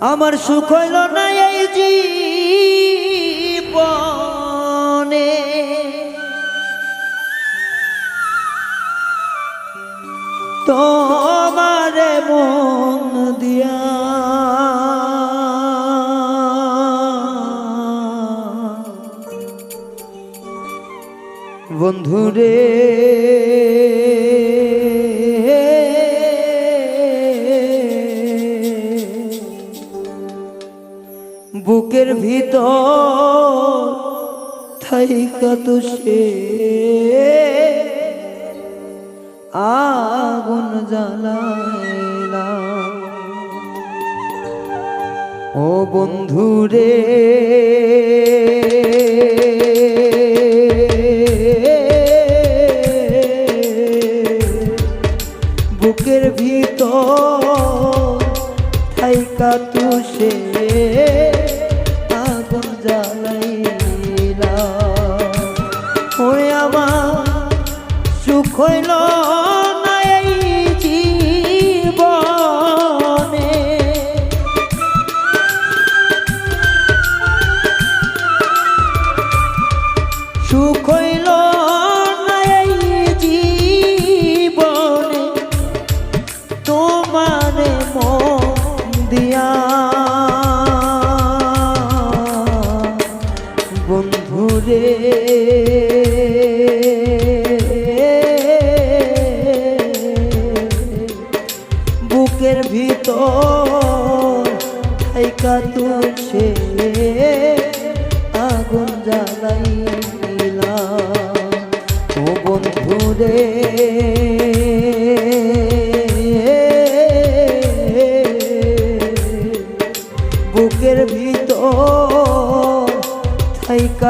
আমার সুখ হইল না এই জীবনে। তোমার মন দিয়া বন্ধুরে বুকের ভিত সে আগুন জ্বালাইলা। ও বন্ধু রে 快乐。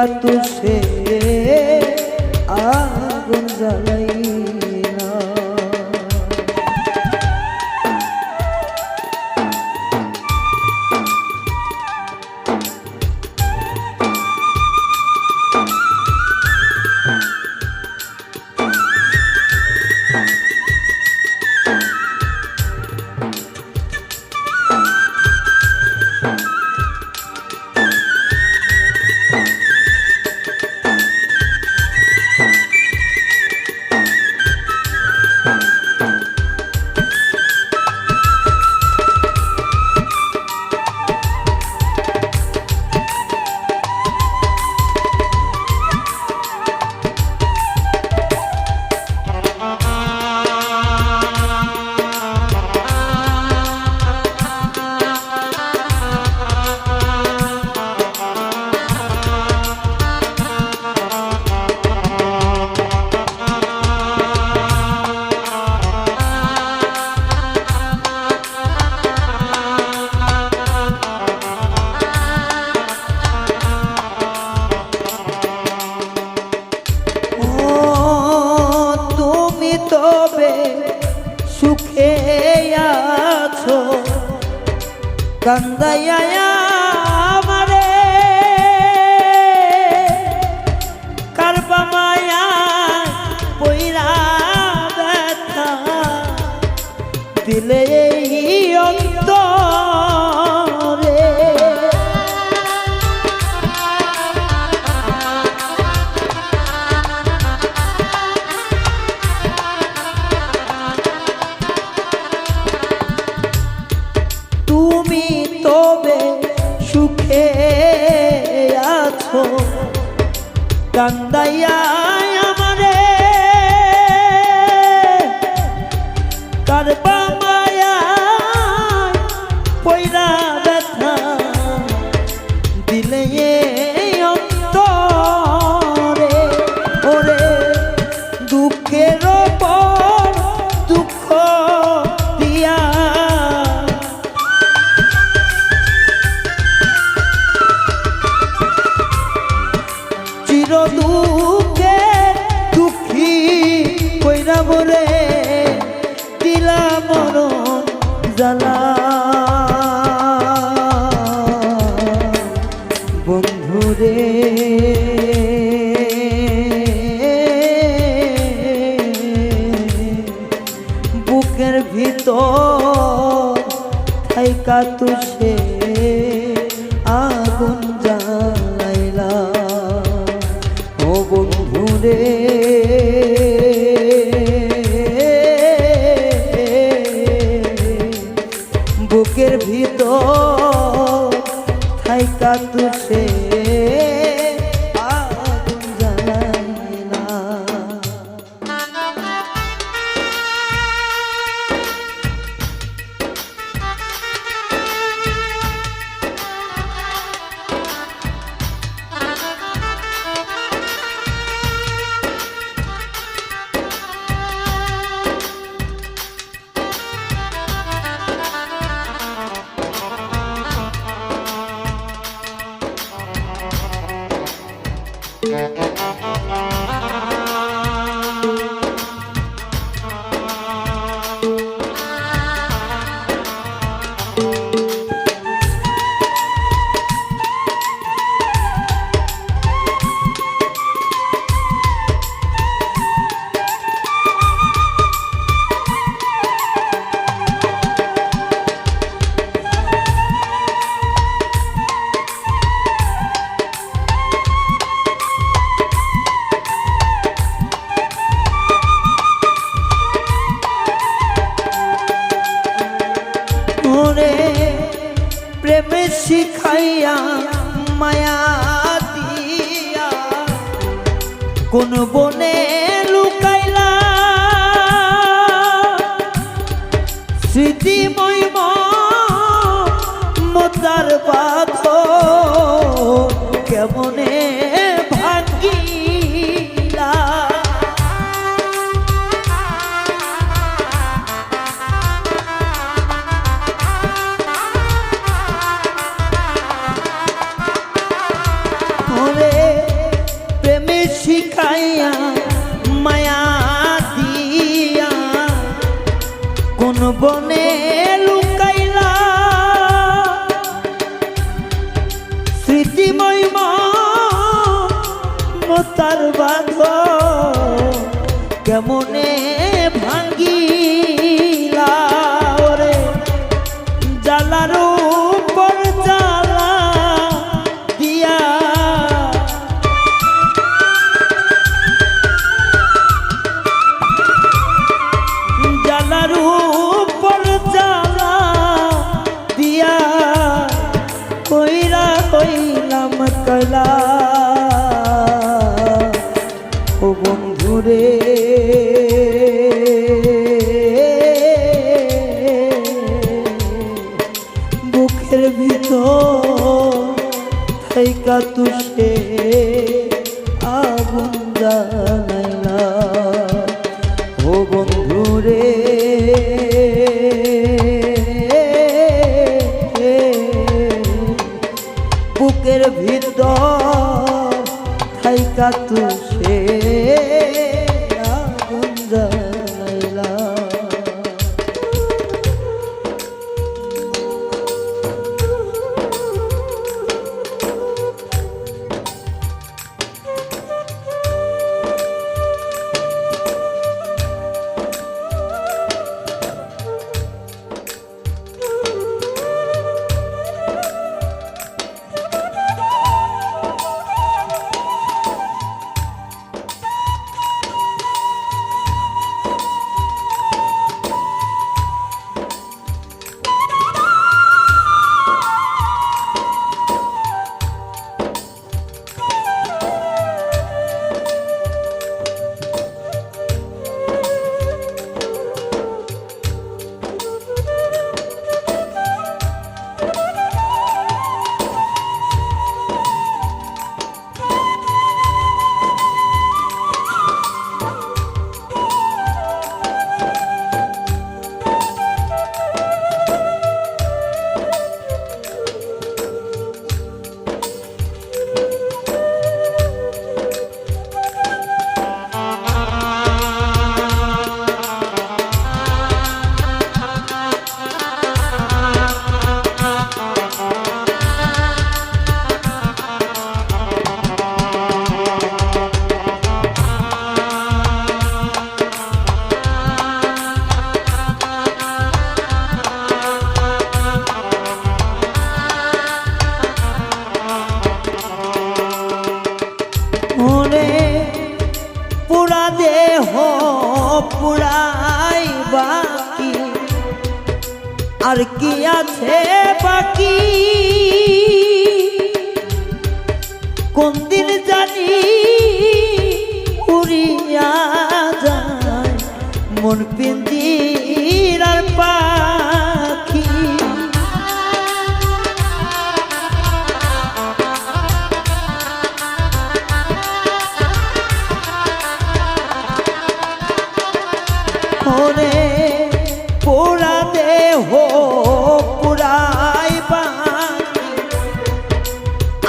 तुझसे কান্দাইয়া আমারে। কারবা মায়া পইরা ব্যথা দিলে বান্দাইয়া থাইকা তুষে আগুন জ্বালাইলা ও বন্ধু রে কোন বনে লুকাইলা। স্মৃতিময় বনে লুকাইলা। স্মৃতিময় মতার বাঘ কেমনে বুকের ভিতর থাইকা তুষে আর কি আছে বাকি? কোন দিন জানি উড়িয়া যায় মন পিন্দির আর পাখি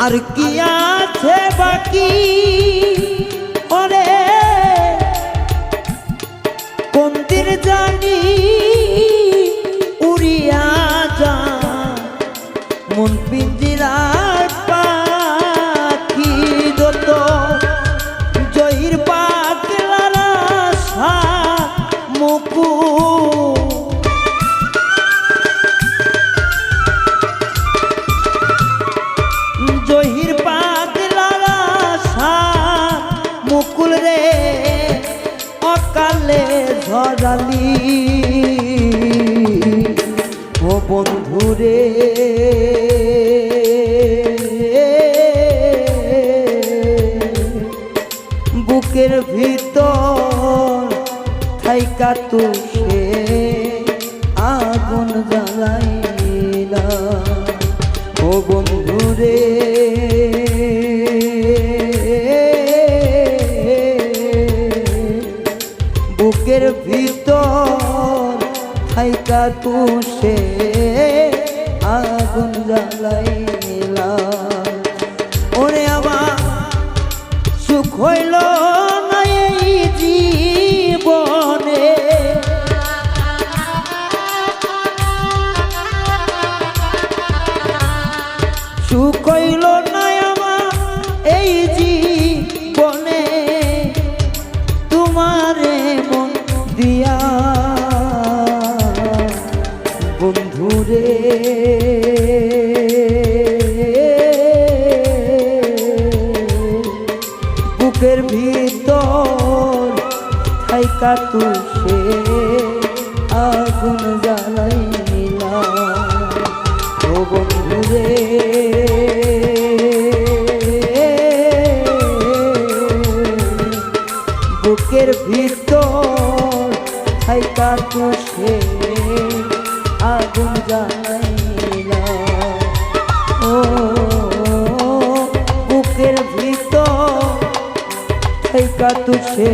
আর কি আছে বাকি? ওরে কোন দিন জানি? থাইকা বন্ধুরে বুকের ভিতর থাইকা তুষে আগুন জ্বালাইলা ও বুকের ভিতর থাইকা তুষে আগুন জ্বালাইলা। ও বুকের ভিতর তুষে